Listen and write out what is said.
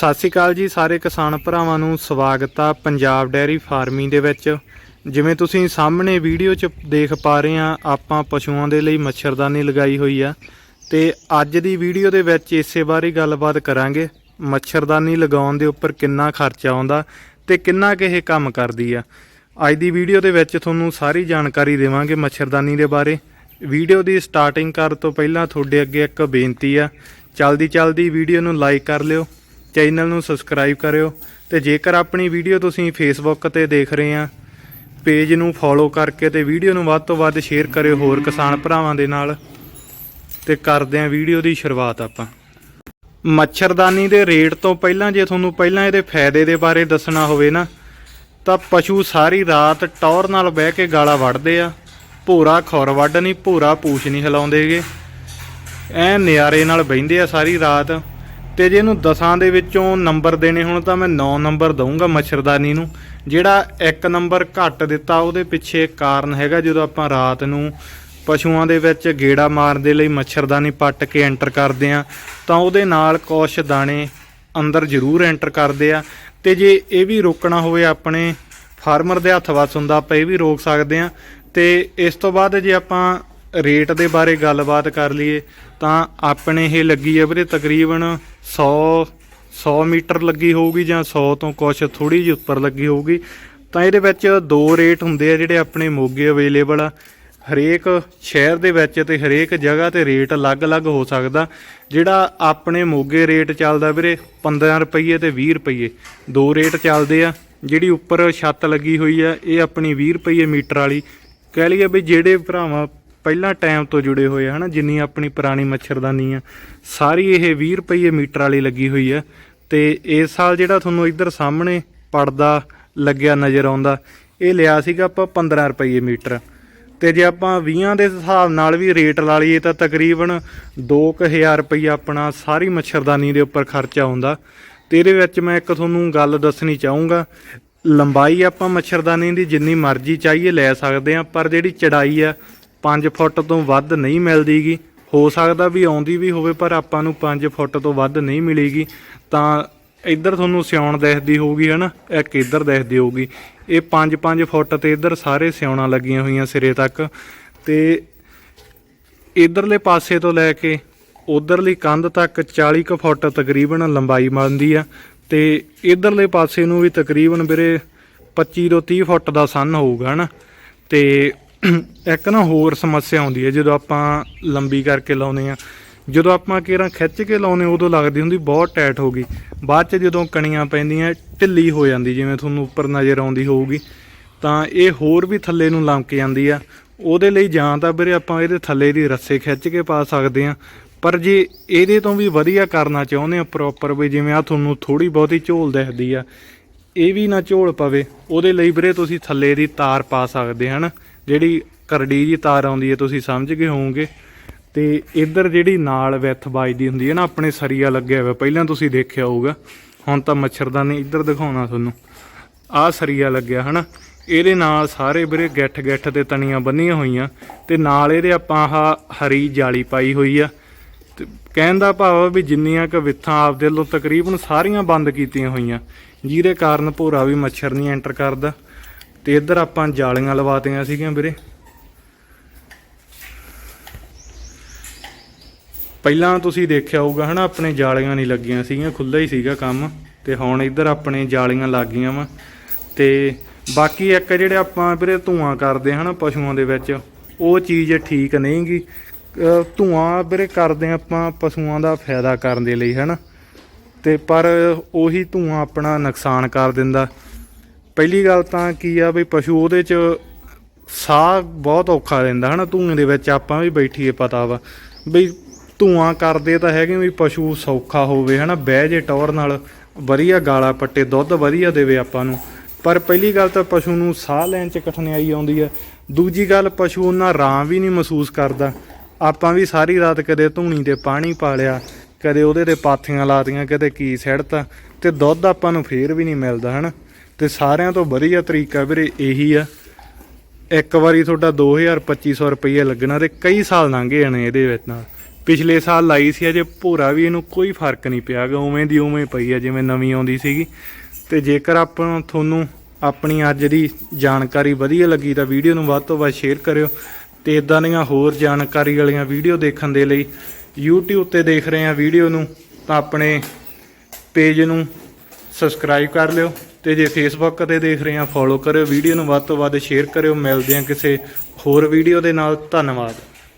ਸਤਿ ਸ਼੍ਰੀ ਅਕਾਲ ਜੀ ਸਾਰੇ ਕਿਸਾਨ ਭਰਾਵਾਂ ਨੂੰ ਸਵਾਗਤ ਆ ਪੰਜਾਬ ਡੈਰੀ ਫਾਰਮਿੰਗ ਦੇ ਵਿੱਚ। ਜਿਵੇਂ ਤੁਸੀਂ ਸਾਹਮਣੇ ਵੀਡੀਓ 'ਚ ਦੇਖ ਪਾ ਰਹੇ ਆ, ਆਪਾਂ ਪਸ਼ੂਆਂ ਦੇ ਲਈ ਮੱਛਰਦਾਨੀ ਲਗਾਈ ਹੋਈ ਆ। ਤੇ ਅੱਜ ਦੀ ਵੀਡੀਓ ਦੇ ਵਿੱਚ ਇਸੇ ਬਾਰੇ ਗੱਲਬਾਤ ਕਰਾਂਗੇ, ਮੱਛਰਦਾਨੀ ਲਗਾਉਣ ਦੇ ਉੱਪਰ ਕਿੰਨਾ ਖਰਚਾ ਆਉਂਦਾ ਤੇ ਕਿੰਨਾ ਕੁ ਇਹ ਕੰਮ ਕਰਦੀ ਆ। ਅੱਜ ਦੀ ਵੀਡੀਓ ਦੇ ਵਿੱਚ ਤੁਹਾਨੂੰ ਸਾਰੀ ਜਾਣਕਾਰੀ ਦੇਵਾਂਗੇ ਮੱਛਰਦਾਨੀ ਦੇ ਬਾਰੇ। ਵੀਡੀਓ ਦੀ ਸਟਾਰਟਿੰਗ ਕਰਨ ਤੋਂ ਪਹਿਲਾਂ ਤੁਹਾਡੇ ਅੱਗੇ ਇੱਕ ਬੇਨਤੀ ਆ ਚਲਦੀ ਚਲਦੀ ਵੀਡੀਓ ਨੂੰ ਲਾਈਕ ਕਰ ਲਿਓ ਚੈਨਲ ਨੂੰ ਸਬਸਕ੍ਰਾਈਬ ਕਰਿਓ ਤੇ ਜੇਕਰ ਆਪਣੀ ਵੀਡੀਓ ਤੁਸੀਂ ਫੇਸਬੁੱਕ ਤੇ ਦੇਖ ਰਹੇ ਆ, ਪੇਜ ਨੂੰ ਫੋਲੋ ਕਰਕੇ ਤੇ ਵੀਡੀਓ ਨੂੰ ਵੱਧ ਤੋਂ ਵੱਧ ਸ਼ੇਅਰ ਕਰਿਓ ਹੋਰ ਕਿਸਾਨ ਭਰਾਵਾਂ ਦੇ ਨਾਲ। ਤੇ ਕਰਦੇ ਆਂ ਵੀਡੀਓ ਦੀ ਸ਼ੁਰੂਆਤ ਆਪਾਂ। ਮੱਛਰਦਾਨੀ ਦੇ ਰੇਟ ਤੋਂ ਪਹਿਲਾਂ ਜੇ ਤੁਹਾਨੂੰ ਪਹਿਲਾਂ ਇਹਦੇ ਫਾਇਦੇ ਦੇ ਬਾਰੇ ਦੱਸਣਾ ਹੋਵੇ ਨਾ, ਤਾਂ ਪਸ਼ੂ ਸਾਰੀ ਰਾਤ ਟੌਰ ਨਾਲ ਬਹਿ ਕੇ ਗਾਲਾ ਵੱਢਦੇ ਆ। ਭੋਰਾ ਖੁਰ ਵੱਢ ਨਹੀਂ ਭੂਰਾ ਪੂਛ ਨਹੀਂ ਹਿਲਾਉਂਦੇਗੇ। ਐ ਨਿਆਰੇ ਨਾਲ ਬਹਿੰਦੇ ਆ ਸਾਰੀ ਰਾਤ। ਤੇ ਜੇ ਇਹਨੂੰ ਦਸਾਂ ਦੇ ਵਿੱਚੋਂ ਨੰਬਰ ਦੇਣੇ ਹੋਣ ਤਾਂ ਮੈਂ 9 ਨੰਬਰ ਦਊਂਗਾ ਮੱਛਰਦਾਨੀ ਨੂੰ। ਜਿਹੜਾ ਇੱਕ ਨੰਬਰ ਘੱਟ ਦਿੱਤਾ, ਉਹਦੇ ਪਿੱਛੇ ਕਾਰਨ ਹੈਗਾ, ਜਦੋਂ ਆਪਾਂ ਰਾਤ ਨੂੰ ਪਸ਼ੂਆਂ ਦੇ ਵਿੱਚ ਗੇੜਾ ਮਾਰਨ ਦੇ ਲਈ ਮੱਛਰਦਾਨੀ ਪੱਟ ਕੇ ਐਂਟਰ ਕਰਦੇ ਆ ਤਾਂ ਉਹਦੇ ਨਾਲ ਕੁਛ ਦਾਣੇ ਅੰਦਰ ਜ਼ਰੂਰ ਐਂਟਰ ਕਰਦੇ ਆ। ਤੇ ਜੇ ਇਹ ਵੀ ਰੋਕਣਾ ਹੋਵੇ ਆਪਣੇ ਫਾਰਮਰ ਦੇ ਹੱਥ ਵੱਸ ਹੁੰਦਾ, ਆਪਾਂ ਇਹ ਵੀ ਰੋਕ ਸਕਦੇ ਆ ਤੇ ਇਸ ਤੋਂ ਬਾਅਦ ਜੇ ਆਪਾਂ ਰੇਟ ਦੇ ਬਾਰੇ ਗੱਲਬਾਤ ਕਰ ਲਈਏ, ਤਾਂ ਆਪਣੇ ਇਹ ਲੱਗੀ ਹੈ ਵੀਰੇ ਤਕਰੀਬਨ 100 100 ਮੀਟਰ ਲੱਗੀ ਹੋਊਗੀ ਜਾਂ 100 ਤੋਂ ਕੁਛ ਥੋੜੀ ਜਿਹੀ ਉੱਪਰ ਲੱਗੀ ਹੋਊਗੀ। ਤਾਂ ਇਹਦੇ ਵਿੱਚ ਦੋ ਰੇਟ ਹੁੰਦੇ ਆ ਜਿਹੜੇ ਆਪਣੇ ਮੋਗੇ ਅਵੇਲੇਬਲ ਆ। ਹਰੇਕ ਸ਼ਹਿਰ ਦੇ ਵਿੱਚ ਤੇ ਹਰੇਕ ਜਗ੍ਹਾ ਤੇ ਰੇਟ ਅਲੱਗ-ਅਲੱਗ ਹੋ ਸਕਦਾ। ਜਿਹੜਾ ਆਪਣੇ ਮੋਗੇ ਰੇਟ ਚੱਲਦਾ ਵੀਰੇ 15 ਰੁਪਏ ਤੇ 20 ਰੁਪਏ ਦੋ ਰੇਟ ਚੱਲਦੇ ਆ, ਜਿਹੜੀ ਉੱਪਰ ਛੱਤ ਲੱਗੀ ਹੋਈ ਆ, ਇਹ ਆਪਣੀ 20 ਰੁਪਏ ਮੀਟਰ ਵਾਲੀ। ਕਹਿ ਲਈਏ ਵੀ ਜਿਹੜੇ ਭਰਾਵਾਂ ਪਹਿਲਾਂ ਟਾਈਮ ਤੋਂ ਜੁੜੇ ਹੋਏ ਆ, ਹਨਾ? ਜਿੰਨੀ ਆਪਣੀ ਪੁਰਾਣੀ ਮੱਛਰਦਾਨੀ ਆ। ਸਾਰੀ ਇਹ 20 ਰੁਪਏ ਮੀਟਰ ਵਾਲੀ ਲੱਗੀ ਹੋਈ ਆ। ਤੇ ਇਸ ਸਾਲ ਜਿਹੜਾ ਤੁਹਾਨੂੰ ਇੱਧਰ ਸਾਹਮਣੇ ਪੜਦਾ ਲੱਗਿਆ ਨਜ਼ਰ ਆਉਂਦਾ, ਇਹ ਲਿਆ ਸੀਗਾ ਆਪਾਂ 15 ਰੁਪਏ ਮੀਟਰ। ਤੇ ਜੇ ਆਪਾਂ 20 ਦੇ ਹਿਸਾਬ ਨਾਲ ਵੀ ਰੇਟ ਲਾ ਲਈਏ, ਤਾਂ ਤਕਰੀਬਨ 2000 ਰੁਪਏ ਆਪਣਾ ਸਾਰੀ ਮੱਛਰਦਾਨੀ ਦੇ ਉੱਪਰ ਖਰਚਾ ਆਉਂਦਾ। ਤੇ ਇਹਦੇ ਵਿੱਚ ਮੈਂ ਇੱਕ ਤੁਹਾਨੂੰ ਗੱਲ ਦੱਸਣੀ ਚਾਹੂੰਗਾ। ਲੰਬਾਈ ਆਪਾਂ ਮੱਛਰਦਾਨੀ ਦੀ ਜਿੰਨੀ ਮਰਜ਼ੀ ਚਾਹੀਏ ਲੈ ਸਕਦੇ ਆ, ਪਰ ਜਿਹੜੀ ਚੜਾਈ ਆ 5 ਫੁੱਟ ਤੋਂ ਵੱਧ ਨਹੀਂ ਮਿਲਦੀਗੀ। ਹੋ ਸਕਦਾ ਵੀ ਆਉਂਦੀ ਵੀ ਹੋਵੇ, ਪਰ ਆਪਾਂ ਨੂੰ 5 ਫੁੱਟ ਤੋਂ ਵੱਧ ਨਹੀਂ ਮਿਲੇਗੀ। ਤਾਂ ਇੱਧਰ ਤੁਹਾਨੂੰ ਸਿਉਣ ਦਿਖਦੀ ਹੋਊਗੀ, ਹਨਾ? ਇੱਕ ਇੱਧਰ ਦਿਖਦੀ ਹੋਊਗੀ? ਇਹ 5-5 ਫੁੱਟ ਤੇ ਇੱਧਰ ਸਾਰੇ ਸਿਉਣਾ ਲੱਗੀਆਂ ਹੋਈਆਂ ਸਿਰੇ ਤੱਕ। ਤੇ ਇਧਰਲੇ ਪਾਸੇ ਤੋਂ ਲੈ ਕੇ ਉਧਰਲੀ ਕੰਧ ਤੱਕ 40 ਕੁ ਫੁੱਟ ਤਕਰੀਬਨ ਲੰਬਾਈ ਬਣਦੀ ਆ। ਤੇ ਇਧਰਲੇ ਪਾਸੇ ਨੂੰ ਵੀ ਤਕਰੀਬਨ ਵੀਰੇ 25 ਤੋਂ 30 ਫੁੱਟ ਦਾ ਸੰਨ ਹੋਊਗਾ, ਹਨਾ? ਤੇ ਇੱਕ ਨਾ ਹੋਰ ਸਮੱਸਿਆ ਆਉਂਦੀ ਹੈ, ਜਦੋਂ ਆਪਾਂ ਲੰਬੀ ਕਰਕੇ ਲਾਉਨੇ ਆ ਜਦੋਂ ਆਪਾਂ ਕੇਰਾਂ ਖਿੱਚ ਕੇ ਲਾਉਨੇ ਉਦੋਂ ਲੱਗਦੀ ਹੁੰਦੀ ਬਹੁਤ ਟਾਈਟ ਹੋ ਗਈ। ਬਾਅਦ ਚ ਜਦੋਂ ਕਣੀਆਂ ਪੈਂਦੀਆਂ, ਢਿੱਲੀ ਹੋ ਜਾਂਦੀ, ਜਿਵੇਂ ਤੁਹਾਨੂੰ ਉੱਪਰ ਨਜ਼ਰ ਆਉਂਦੀ ਹੋਊਗੀ, ਤਾਂ ਇਹ ਹੋਰ ਵੀ ਥੱਲੇ ਨੂੰ ਲੰਮਕ ਜਾਂਦੀ ਆ। ਉਹਦੇ ਲਈ ਜਾਂ ਤਾਂ ਵੀਰੇ ਆਪਾਂ ਇਹਦੇ ਥੱਲੇ ਦੀ ਰੱਸੇ ਖਿੱਚ ਕੇ ਪਾ ਸਕਦੇ ਆ ਪਰ ਜੇ ਇਹਦੇ ਤੋਂ ਵੀ ਵਧੀਆ ਕਰਨਾ ਚਾਹੁੰਦੇ ਆ ਪ੍ਰੋਪਰ ਵੀ, ਜਿਵੇਂ ਆ ਤੁਹਾਨੂੰ ਥੋੜੀ ਬਹੁਤੀ ਝੋਲ ਦਿਖਦੀ ਆ, ਇਹ ਵੀ ਨਾ ਝੋਲ ਪਵੇ। ਉਹਦੇ ਲਈ ਵੀਰੇ ਤੁਸੀਂ ਥੱਲੇ ਦੀ ਤਾਰ ਪਾ ਸਕਦੇ ਹਨ, ਜਿਹੜੀ ਕਰੜੀ ਜੀ ਤਾਰ ਆਉਂਦੀ ਹੈ, ਤੁਸੀਂ ਸਮਝ ਗਏ ਹੋਵੋਗੇ। ਤੇ ਇੱਧਰ ਜਿਹੜੀ ਨਾਲ ਵਿੱਥ ਵੱਜਦੀ ਹੁੰਦੀ ਹੈ ਨਾ, ਆਪਣੇ ਸਰੀਆ ਲੱਗਿਆ ਹੋਇਆ, ਪਹਿਲਾਂ ਤੁਸੀਂ ਦੇਖਿਆ ਹੋਊਗਾ। ਹੁਣ ਤਾਂ ਮੱਛਰਦਾਨੀ ਇੱਧਰ ਦਿਖਾਉਣਾ ਤੁਹਾਨੂੰ। ਆਹ ਸਰੀਆ ਲੱਗਿਆ, ਹਨਾ? ਇਹਦੇ ਨਾਲ ਸਾਰੇ ਵੀਰੇ ਗੱਠ ਗੱਠ ਤੇ ਤਣੀਆਂ ਬੰਨੀਆਂ ਹੋਈਆਂ। ਤੇ ਨਾਲ ਇਹਦੇ ਆਪਾਂ ਆਹ ਹਰੀ ਜਾਲੀ ਪਾਈ ਹੋਈ ਆ। ਤੇ ਕਹਿਣ ਦਾ ਭਾਵ ਆ ਵੀ ਜਿੰਨੀਆਂ ਕ ਵਿੱਥਾਂ ਆਪਦੇ ਵੱਲੋਂ ਤਕਰੀਬਨ ਸਾਰੀਆਂ ਬੰਦ ਕੀਤੀਆਂ ਹੋਈਆਂ। ਜਿਹਦੇ ਕਾਰਨ ਭੋਰਾ ਵੀ ਮੱਛਰ ਨਹੀਂ ਐਂਟਰ ਕਰਦਾ। ਤੇ ਇੱਧਰ ਆਪਾਂ ਜਾਲੀਆਂ ਲਵਾਤੀਆਂ ਸੀਗੀਆਂ ਵੀਰੇ। ਪਹਿਲਾਂ ਤੁਸੀਂ ਦੇਖਿਆ ਹੋਊਗਾ, ਹਨਾ, ਆਪਣੇ ਜਾਲੀਆਂ ਨਹੀਂ ਲੱਗੀਆਂ ਸੀਗੀਆਂ, ਖੁੱਲ੍ਹਾ ਹੀ ਸੀਗਾ ਕੰਮ, ਤੇ ਹੁਣ ਇੱਧਰ ਆਪਣੇ ਜਾਲੀਆਂ ਲੱਗ ਗਈਆਂ ਵਾ। ਤੇ ਬਾਕੀ ਇੱਕ ਜਿਹੜੇ ਆਪਾਂ ਵੀਰੇ ਧੂਆਂ ਕਰਦੇ ਹਨਾ, ਪਸ਼ੂਆਂ ਦੇ ਵਿੱਚ, ਉਹ ਚੀਜ਼ ਠੀਕ ਨਹੀਂਗੀ। ਅਹ ਧੂਆਂ ਵੀਰੇ ਕਰਦੇ ਆਪਾਂ ਪਸ਼ੂਆਂ ਦਾ ਫਾਇਦਾ ਕਰਨ ਦੇ ਲਈ, ਹਨਾ। ਤੇ ਪਰ ਉਹੀ ਧੂਆਂ ਆਪਣਾ ਨੁਕਸਾਨ ਕਰ ਦਿੰਦਾ। ਪਹਿਲੀ ਗੱਲ ਤਾਂ ਕੀ ਆ ਵੀ ਪਸ਼ੂ ਉਹਦੇ ਚ ਸਾਹ ਬਹੁਤ ਔਖਾ ਲੈਂਦਾ ਹਨਾ, ਧੂਏ ਦੇ ਵਿੱਚ ਆਪਾਂ ਵੀ ਬੈਠੀਏ ਪਤਾ ਵਾ। ਬਈ ਧੂਆਂ ਕਰਦੇ ਤਾਂ ਹੈਗੇ ਵੀ ਪਸ਼ੂ ਸੌਖਾ ਹੋਵੇ, ਹਨਾ, ਬਹਿ ਜੇ ਟੌਰ ਨਾਲ, ਵਧੀਆ ਗਾਲਾ ਪੱਟੇ, ਦੁੱਧ ਵਧੀਆ ਦੇਵੇ ਆਪਾਂ ਨੂੰ। ਪਰ ਪਹਿਲੀ ਗੱਲ ਤਾਂ ਪਸ਼ੂ ਨੂੰ ਸਾਹ ਲੈਣ ਚ ਕਠਿਨਾਈ ਆਉਂਦੀ ਹੈ ਦੂਜੀ ਗੱਲ, ਪਸ਼ੂ ਉਹਨਾਂ ਆਰਾਮ ਵੀ ਨਹੀਂ ਮਹਿਸੂਸ ਕਰਦਾ। ਆਪਾਂ ਵੀ ਸਾਰੀ ਰਾਤ ਕਦੇ ਧੂਣੀ ਤੇ ਪਾਣੀ ਪਾ ਲਿਆ, ਕਦੇ ਉਹਦੇ ਤੇ ਪਾਥੀਆਂ ਲਾਤੀਆਂ ਕਦੇ ਕੀ ਸੜਤਾ ਤੇ ਦੁੱਧ ਆਪਾਂ ਨੂੰ ਫੇਰ ਵੀ ਨਹੀਂ ਮਿਲਦਾ, ਹਨਾ। ਤੇ ਸਾਰਿਆਂ ਤੋਂ ਵਧੀਆ ਤਰੀਕਾ ਵੀਰੇ ਇਹੀ ਆ। ਇੱਕ ਵਾਰੀ ਤੁਹਾਡਾ 2000 2500 ਰੁਪਏ ਲੱਗਣਾ ਤੇ ਕਈ ਸਾਲ ਲੰਘ ਜਾਣੇ ਇਹਦੇ ਵਿੱਚ ਨਾਲ। ਪਿਛਲੇ ਸਾਲ ਲਾਈ ਸੀ, ਅਜੇ ਭੋਰਾ ਵੀ ਇਹਨੂੰ ਕੋਈ ਫ਼ਰਕ ਨਹੀਂ ਪਿਆ ਗਾ ਉਵੇਂ ਦੀ ਉਵੇਂ ਪਈ ਆ, ਜਿਵੇਂ ਨਵੀਂ ਆਉਂਦੀ ਸੀਗੀ। ਤੇ ਜੇਕਰ ਆਪਾਂ ਤੁਹਾਨੂੰ ਆਪਣੀ ਅੱਜ ਦੀ ਜਾਣਕਾਰੀ ਵਧੀਆ ਲੱਗੀ ਤਾਂ ਵੀਡੀਓ ਨੂੰ ਵੱਧ ਤੋਂ ਵੱਧ ਸ਼ੇਅਰ ਕਰਿਓ ਤੇ ਇਦਾਂ ਦੀਆਂ ਹੋਰ ਜਾਣਕਾਰੀ ਵਾਲੀਆਂ ਵੀਡੀਓ ਦੇਖਣ ਦੇ ਲਈ YouTube ਤੇ ਦੇਖ ਰਹੇ ਆ ਵੀਡੀਓ ਨੂੰ, ਤਾਂ ਆਪਣੇ ਪੇਜ ਨੂੰ ਸਬਸਕ੍ਰਾਈਬ ਕਰ ਲਿਓ ਤੇ ਜੇ ਫੇਸਬੁੱਕ ਤੇ ਦੇਖ ਰਹੇ ਆ ਫੋਲੋ ਕਰਿਓ, ਵੀਡੀਓ ਨੂੰ ਵੱਧ ਤੋਂ ਵੱਧ ਸ਼ੇਅਰ ਕਰਿਓ। ਮਿਲਦੇ ਆ ਕਿਸੇ ਹੋਰ ਵੀਡੀਓ ਦੇ ਨਾਲ। ਧੰਨਵਾਦ।